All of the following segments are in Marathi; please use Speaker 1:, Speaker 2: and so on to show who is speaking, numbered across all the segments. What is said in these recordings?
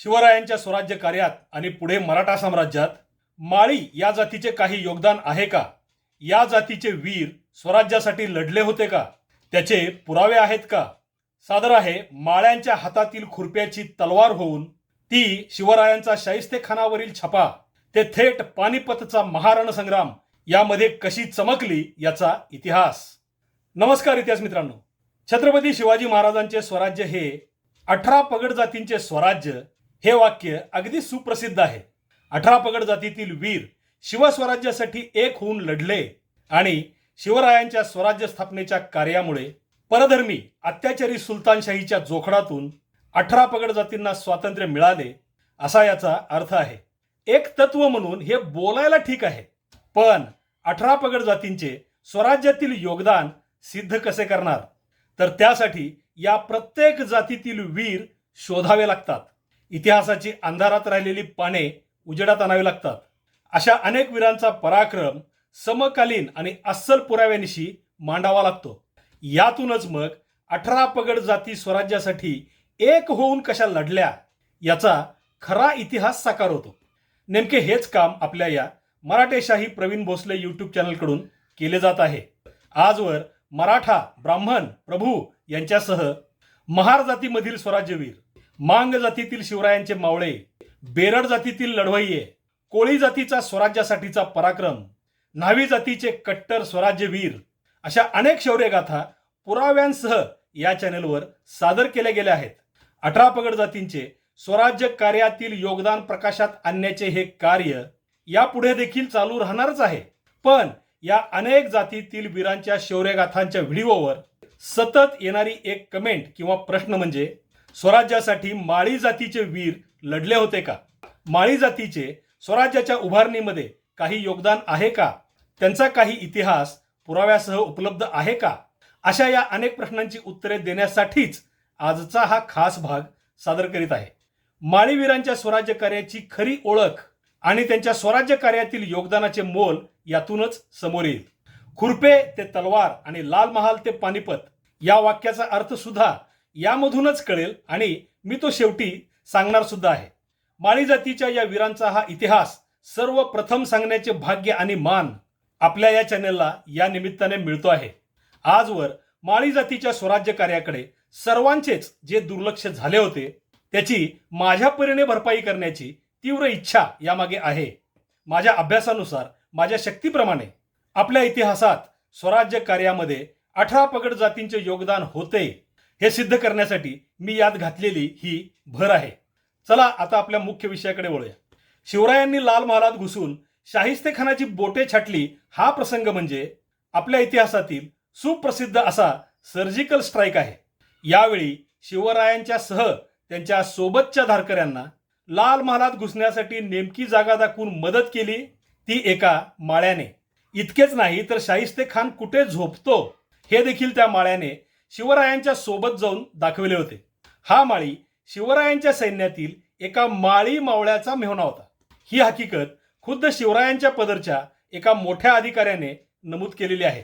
Speaker 1: शिवरायांच्या स्वराज्य कार्यात आणि पुढे मराठा साम्राज्यात माळी या जातीचे काही योगदान आहे का? या जातीचे वीर स्वराज्यासाठी लढले होते का? त्याचे पुरावे आहेत का? सादर आहे माळ्यांच्या हातातील खुरप्याची तलवार होऊन ती शिवरायांचा शाहिस्तेखानावरील छपा ते थेट पानिपतचा महारण संग्राम यामध्ये कशी चमकली याचा इतिहास. नमस्कार इतिहास मित्रांनो. छत्रपती शिवाजी महाराजांचे स्वराज्य हे अठरा पगड जातींचे स्वराज्य हे वाक्य अगदी सुप्रसिद्ध आहे. अठरा पगड जातीतील वीर शिवस्वराज्यासाठी एक होऊन लढले आणि शिवरायांच्या स्वराज्य स्थापनेच्या कार्यामुळे परधर्मी अत्याचारी सुलतानशाहीच्या जोखडातून अठरा पगड जातींना स्वातंत्र्य मिळाले असा याचा अर्थ आहे. एक तत्व म्हणून हे बोलायला ठीक आहे पण अठरा पगड जातींचे स्वराज्यातील योगदान सिद्ध कसे करणार? तर त्यासाठी या प्रत्येक जातीतील वीर शोधावे लागतात. इतिहासाची अंधारात राहिलेली पाने उजेडात आणावी लागतात. अशा अनेक वीरांचा पराक्रम समकालीन आणि अस्सल पुराव्यानिशी मांडावा लागतो. यातूनच मग अठरा पगड जाती स्वराज्यासाठी एक होऊन कशा लढल्या याचा खरा इतिहास साकार होतो. नेमके हेच काम आपल्या या मराठेशाही प्रवीण भोसले यूट्यूब चॅनलकडून केले जात आहे. आजवर मराठा ब्राह्मण प्रभू यांच्यासह महार जातीमधील स्वराज्यवीर मांग जातीतील शिवरायांचे मावळे बेरड जातीतील लढवय्ये कोळी जातीचा स्वराज्यासाठीचा पराक्रम न्हावी जातीचे कट्टर स्वराज्यवीर अशा अनेक शौर्यगाथा पुराव्यांसह या चॅनेलवर सादर केल्या गेल्या आहेत. अठरा पगड जातींचे स्वराज्य कार्यातील योगदान प्रकाशात आणण्याचे हे कार्य यापुढे देखील चालू राहणारच आहे. पण या अनेक जातीतील वीरांच्या शौर्यगाथांच्या व्हिडिओवर सतत येणारी एक कमेंट किंवा प्रश्न म्हणजे स्वराज्यासाठी माळी जातीचे वीर लढले होते का? माळी जातीचे स्वराज्याच्या उभारणीमध्ये काही योगदान आहे का? त्यांचा काही इतिहास पुराव्यासह उपलब्ध आहे का? अशा या अनेक प्रश्नांची उत्तरे देण्यासाठीच आजचा हा खास भाग सादर करीत आहे. माळीवीरांच्या स्वराज्य कार्याची खरी ओळख आणि त्यांच्या स्वराज्य कार्यातील योगदानाचे मोल यातूनच समोर येईल. खुरपे ते तलवार आणि लाल महाल ते पानिपत या वाक्याचा अर्थ सुद्धा यामधूनच कळेल आणि मी तो शेवटी सांगणार सुद्धा आहे. माळी जातीच्या या वीरांचा हा इतिहास सर्वप्रथम सांगण्याचे भाग्य आणि मान आपल्या या चॅनेलला या निमित्ताने मिळतो आहे. आजवर माळी जातीच्या स्वराज्य कार्याकडे सर्वांचेच जे दुर्लक्ष झाले होते त्याची माझ्या परीने भरपाई करण्याची तीव्र इच्छा यामागे आहे. माझ्या अभ्यासानुसार माझ्या शक्तीप्रमाणे आपल्या इतिहासात स्वराज्य कार्यामध्ये अठरा पगड जातींचे योगदान होते. हे सिद्ध करण्यासाठी मी यात घातलेली ही भर आहे. चला आता आपल्या मुख्य विषयाकडे वळूया. शिवरायांनी लाल महालात घुसून शाहिस्तेखानाची बोटे छाटली हा प्रसंग म्हणजे आपल्या इतिहासातील सुप्रसिद्ध असा सर्जिकल स्ट्राईक आहे. यावेळी शिवरायांच्या सह त्यांच्या सोबतच्या धारकऱ्यांना लाल महालात घुसण्यासाठी नेमकी जागा दाखवून मदत केली ती एका माळ्याने. इतकेच नाही तर शाहिस्ते खान कुठे झोपतो हे देखील त्या माळ्याने शिवरायांच्या सोबत जाऊन दाखविले होते. हा माळी शिवरायांच्या सैन्यातील एका माळी मावळ्याचा मेहना होता. ही हकीकत खुद्द शिवरायांच्या पदरच्या एका मोठ्या अधिकाऱ्याने नमूद केलेली आहे.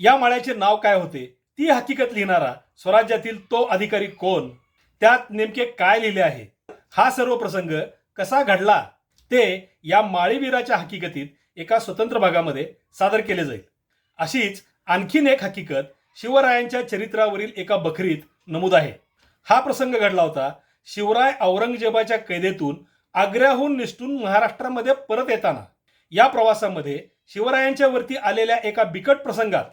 Speaker 1: या माळ्याचे नाव काय होते ती हकीकत लिहिणारा स्वराज्यातील तो अधिकारी कोण त्यात नेमके काय लिहिले आहे हा सर्व प्रसंग कसा घडला ते या माळीवीराच्या हकीकतीत एका स्वतंत्र भागामध्ये सादर केले जाईल. अशीच आणखीन एक हकीकत शिवरायांच्या चरित्रावरील एका बखरीत नमूद आहे. हा प्रसंग घडला होता. शिवराय औरंगजेबाच्या कैदेतून आग्र्याहून निष्ठून महाराष्ट्रामध्ये परत येताना. या प्रवासामध्ये शिवरायांच्या वरती आलेल्या एका बिकट प्रसंगात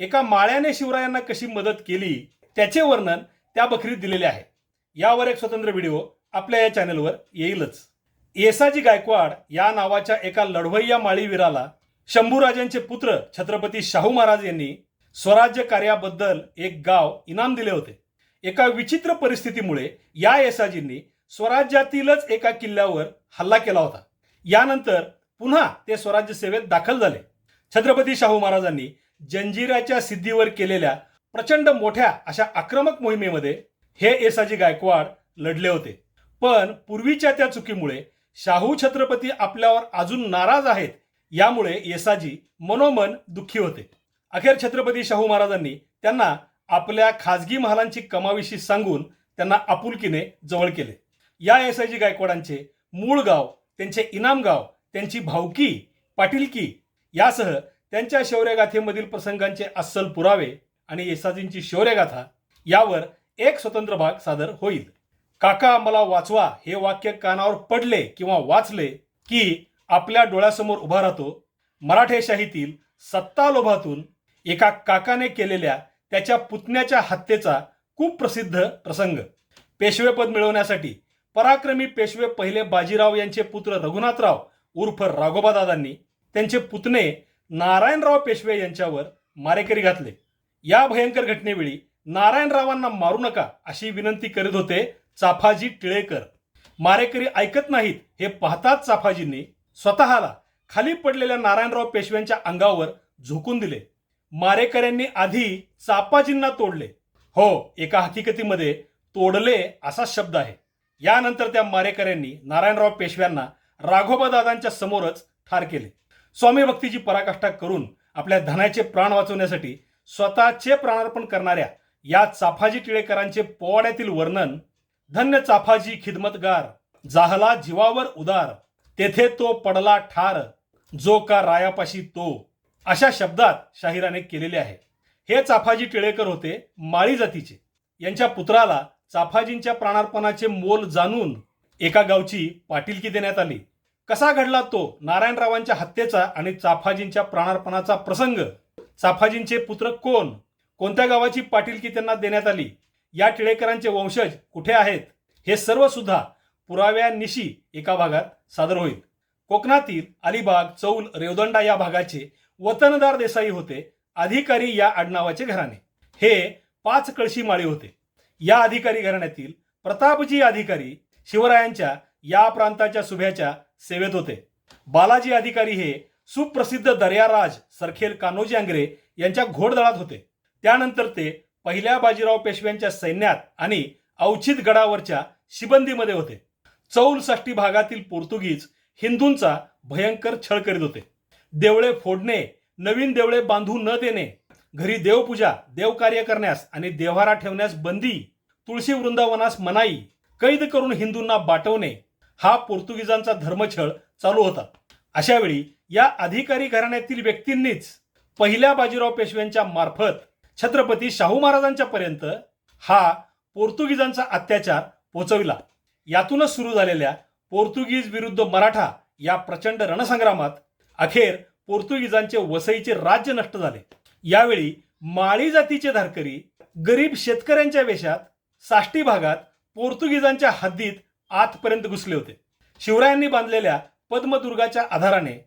Speaker 1: एका माळ्याने शिवरायांना कशी मदत केली त्याचे वर्णन त्या बखरीत दिलेले आहे. यावर एक स्वतंत्र व्हिडिओ आपल्या या चॅनलवर येईलच. येसाजी गायकवाड या नावाच्या एका लढवय्या माळीवीराला शंभूराजांचे पुत्र छत्रपती शाहू महाराज यांनी स्वराज्य कार्याबद्दल एक गाव इनाम दिले होते. एका विचित्र परिस्थितीमुळे या येसाजींनी स्वराज्यातीलच एका किल्ल्यावर हल्ला केला होता. यानंतर पुन्हा ते स्वराज्य सेवेत दाखल झाले. छत्रपती शाहू महाराजांनी जंजिराच्या सिद्धीवर केलेल्या प्रचंड मोठ्या अशा आक्रमक मोहिमेमध्ये हे येसाजी गायकवाड लढले होते. पण पूर्वीच्या त्या चुकीमुळे शाहू छत्रपती आपल्यावर अजून नाराज आहेत यामुळे येसाजी मनोमन दुःखी होते. अखेर छत्रपती शाहू महाराजांनी त्यांना आपल्या खाजगी महालांची कमाविशी सांगून त्यांना आपुलकीने जवळ केले. या एसाजी गायकवाडांचे मूळ गाव त्यांचे इनाम गाव त्यांची भावकी पाटीलकी यासह त्यांच्या शौर्यगाथेमधील प्रसंगांचे अस्सल पुरावे आणि येसाजींची शौर्यगाथा यावर एक स्वतंत्र भाग सादर होईल. काका मला वाचवा हे वाक्य कानावर पडले किंवा वाचले की आपल्या डोळ्यासमोर उभा राहतो मराठेशाहीतील सत्ता लोभातून एका काकाने केलेल्या त्याच्या पुतण्याच्या हत्येचा खूप प्रसिद्ध प्रसंग. पेशवेपद मिळवण्यासाठी पराक्रमी पेशवे पहिले बाजीराव यांचे पुत्र रघुनाथराव उर्फ राघोबादादांनी त्यांचे पुतणे नारायणराव पेशवे यांच्यावर मारेकरी घातले. या भयंकर घटनेवेळी नारायणरावांना मारू नका अशी विनंती करीत होते चाफाजी टिळेकर. मारेकरी ऐकत नाहीत हे पाहताच चाफाजींनी स्वतःला खाली पडलेल्या नारायणराव पेशव्यांच्या अंगावर झोकून दिले. मारेकऱ्यांनी आधी चापाजींना तोडले. हो एका हकीकतीमध्ये तोडले असा शब्द आहे. यानंतर त्या मारेकऱ्यांनी नारायणराव पेशव्यांना राघोबादादांच्या समोरच ठार केले. स्वामी भक्तीची पराकाष्ठा करून आपल्या धनाचे प्राण वाचवण्यासाठी स्वतःचे प्राणार्पण करणाऱ्या या चाफाजी टिळेकरांचे पोवाड्यातील वर्णन धन्य चाफाजी खिदमतगार जाहला जीवावर उदार तेथे तो पडला ठार जो का रायापाशी तो. अशा शब्दात शाहिराने केलेले आहे. हे चाफाजी टिळेकर होते माळी जातीचे. यांच्या पुत्राला चाफाजींच्या प्राणार्पणाचे मोल जाणून एका गावची पाटीलकी देण्यात आली. कसा घडला तो? नारायणरावांच्या हत्येचा आणि चाफाजींच्या प्राणार्पणाचा प्रसंग. चाफाजींचे पुत्र कोण? कोणत्या गावाची पाटीलकी त्यांना देण्यात आली? या टिळेकरांचे वंशज कुठे आहेत? हे सर्व सुद्धा पुराव्यानिशी एका भागात सादर होईल. कोकणातील अलिबाग चौल रेवदंडा या भागाचे वतनदार देसाई होते अधिकारी या आडनावाचे घराणे. हे पाच कळशी माळी होते. या अधिकारी घराण्यातील प्रतापजी अधिकारी शिवरायांच्या या प्रांताच्या सुभ्याच्या सेवेत होते. बालाजी अधिकारी हे सुप्रसिद्ध दर्याराज सरखेल कान्होजी आंग्रे यांच्या घोडदळात होते. त्यानंतर ते पहिल्या बाजीराव पेशव्यांच्या सैन्यात आणि अवचित गडावरच्या शिबंदीमध्ये होते. चौलसाठी भागातील पोर्तुगीज हिंदूंचा भयंकर छळ करीत होते. देवळे फोडणे नवीन देवळे बांधू न देणे घरी देवपूजा देवकार्य करण्यास आणि देव्हारा ठेवण्यास बंदी तुळशी वृंदावनास मनाई कैद करून हिंदूंना बाटवणे हा पोर्तुगीजांचा धर्मछळ चालू होता. अशा वेळी या अधिकारी घराण्यातील व्यक्तींनीच पहिल्या बाजीराव पेशव्यांच्या मार्फत छत्रपती शाहू महाराजांच्या पर्यंत हा पोर्तुगीजांचा अत्याचार पोचविला. यातूनच सुरू झालेल्या पोर्तुगीज विरुद्ध मराठा या प्रचंड रणसंग्रामात अखेर पोर्तुगीजांचे वसईचे राज्य नष्ट झाले. यावेळी माळी जातीचे धारकरी गरीब शेतकऱ्यांच्या वेशात साष्टी भागात पोर्तुगीजांच्या हद्दीत आतपर्यंत घुसले होते. शिवरायांनी बांधलेल्या पद्मदुर्गाच्या आधाराने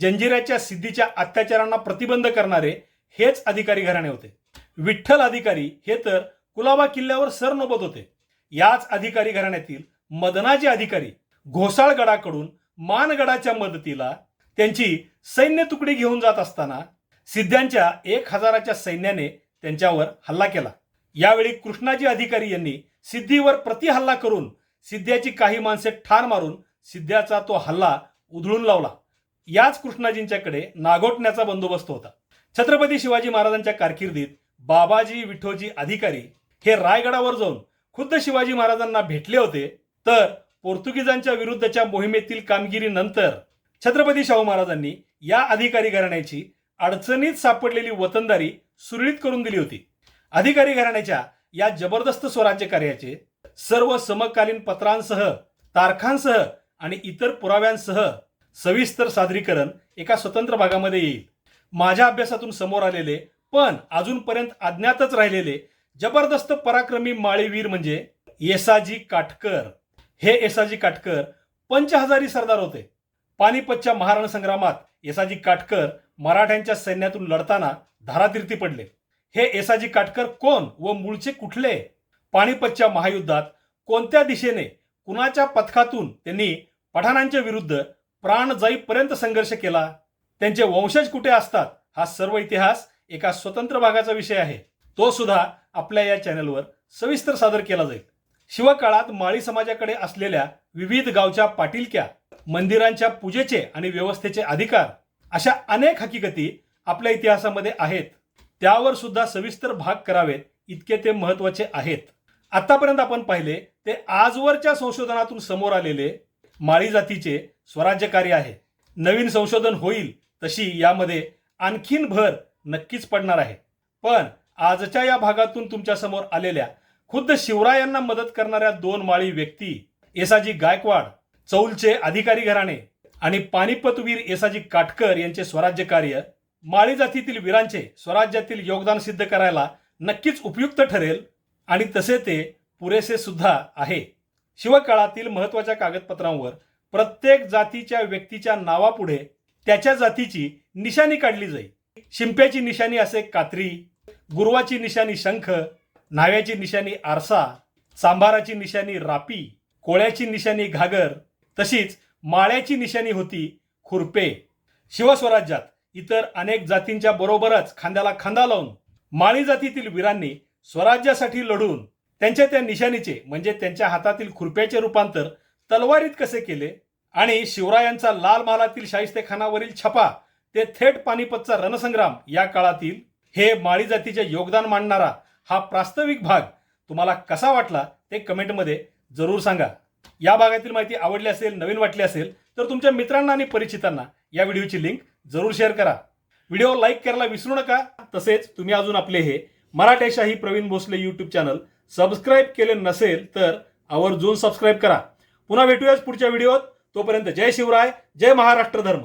Speaker 1: जंजिराच्या सिद्धीच्या अत्याचारांना प्रतिबंध करणारे हेच अधिकारी घराणे होते. विठ्ठल अधिकारी हे तर कुलाबा किल्ल्यावर सरनोबत होते. याच अधिकारी घराण्यातील मदनाचे अधिकारी घोसाळगडाकडून मानगडाच्या मदतीला त्यांची सैन्य तुकडी घेऊन जात असताना सिद्ध्यांच्या एक हजाराच्या सैन्याने त्यांच्यावर हल्ला केला. यावेळी कृष्णाजी अधिकारी यांनी सिद्धीवर प्रतिहल्ला करून सिद्ध्याची काही माणसे ठार मारून सिद्ध्याचा तो हल्ला उधळून लावला. याच कृष्णाजींच्याकडे नागोटण्याचा बंदोबस्त होता. छत्रपती शिवाजी महाराजांच्या कारकिर्दीत बाबाजी विठोजी अधिकारी हे रायगडावर जाऊन खुद्द शिवाजी महाराजांना भेटले होते. तर पोर्तुगीजांच्या विरुद्धच्या मोहिमेतील कामगिरीनंतर छत्रपती शाहू महाराजांनी या अधिकारी घराण्याची अडचणीत सापडलेली वतनदारी सुरळीत करून दिली होती. अधिकारी घराण्याच्या या जबरदस्त स्वराज्य कार्याचे सर्व समकालीन पत्रांसह तारखांसह आणि इतर पुराव्यांसह सविस्तर सादरीकरण एका स्वतंत्र भागामध्ये येईल. माझ्या अभ्यासातून समोर आलेले पण अजूनपर्यंत अज्ञातच राहिलेले जबरदस्त पराक्रमी माळीवीर म्हणजे येसाजी काटकर. हे येसाजी काटकर पंचहजारी सरदार होते. पानिपतच्या महारण संग्रामात येसाजी काटकर मराठ्यांच्या सैन्यातून लढताना धारातीर्थी पडले. हे येसाजी काटकर कोण व मूळचे कुठले? पानिपतच्या महायुद्धात कोणत्या दिशेने कुणाच्या पथकातून त्यांनी पठाणांच्या विरुद्ध प्राण जाईपर्यंत संघर्ष केला? त्यांचे वंशज कुठे असतात? हा सर्व इतिहास एका स्वतंत्र भागाचा विषय आहे. तो सुद्धा आपल्या या चॅनलवर सविस्तर सादर केला जाईल. शिवकाळात माळी समाजाकडे असलेल्या विविध गावच्या पाटीलक्या मंदिरांच्या पूजेचे आणि व्यवस्थेचे अधिकार अशा अनेक हकीकती आपल्या इतिहासामध्ये आहेत. त्यावर सुद्धा सविस्तर भाग करावेत. इतके ते महत्त्वाचे आहेत. आतापर्यंत आपण पाहिले ते आजवरच्या संशोधनातून समोर आलेले माळी जातीचे स्वराज्य कार्य आहे. नवीन संशोधन होईल तशी यामध्ये आणखीन भर नक्कीच पडणार आहे. पण आजच्या या भागातून तुमच्यासमोर आलेल्या खुद्द शिवरायांना मदत करणाऱ्या दोन माळी व्यक्ती येसाजी गायकवाड चौलचे अधिकारी घराणे आणि पानिपतवीर येसाजी काटकर यांचे स्वराज्य कार्य माळी जातीतील वीरांचे स्वराज्यातील योगदान सिद्ध करायला नक्कीच उपयुक्त ठरेल आणि तसे ते पुरेसे सुद्धा आहे. शिवकाळातील महत्त्वाच्या कागदपत्रांवर प्रत्येक जातीच्या व्यक्तीच्या नावापुढे त्याच्या जातीची निशाणी काढली जाई. शिंप्याची निशाणी असे कात्री गुरुवाची निशाणी शंख न्हाव्याची निशाणी आरसा सांभाराची निशाणी रापी कोळ्याची निशाणी घागर तशीच माळ्याची निशाणी होती खुरपे. शिवस्वराज्यात इतर अनेक जातींच्या बरोबरच खांद्याला खांदा लावून माळी जातीतील वीरांनी स्वराज्यासाठी लढून त्यांच्या त्या निशाणीचे म्हणजे त्यांच्या हातातील खुरप्याचे रूपांतर तलवारीत कसे केले आणि शिवरायांचा लाल महालातील शाहिस्तेखानावरील छपा ते थेट पानिपतचा रणसंग्राम या काळातील हे माळी जातीचे योगदान मांडणारा हा प्रास्ताविक भाग तुम्हाला कसा वाटला ते कमेंटमध्ये जरूर सांगा. या भागातील माहिती आवडली असेल नवीन वाटली असेल तर तुमच्या मित्रांना आणि परिचितांना या व्हिडिओची लिंक जरूर शेअर करा. व्हिडिओ लाईक करायला विसरू नका. तसेच तुम्ही अजून आपले हे Maratheshahi Pravin Bhosale YouTube channel subscribe केले नसेल तर आवर्जून सबस्क्राईब करा. पुन्हा भेटूयाच पुढच्या व्हिडिओत. तोपर्यंत जय शिवराय जय महाराष्ट्र धर्म.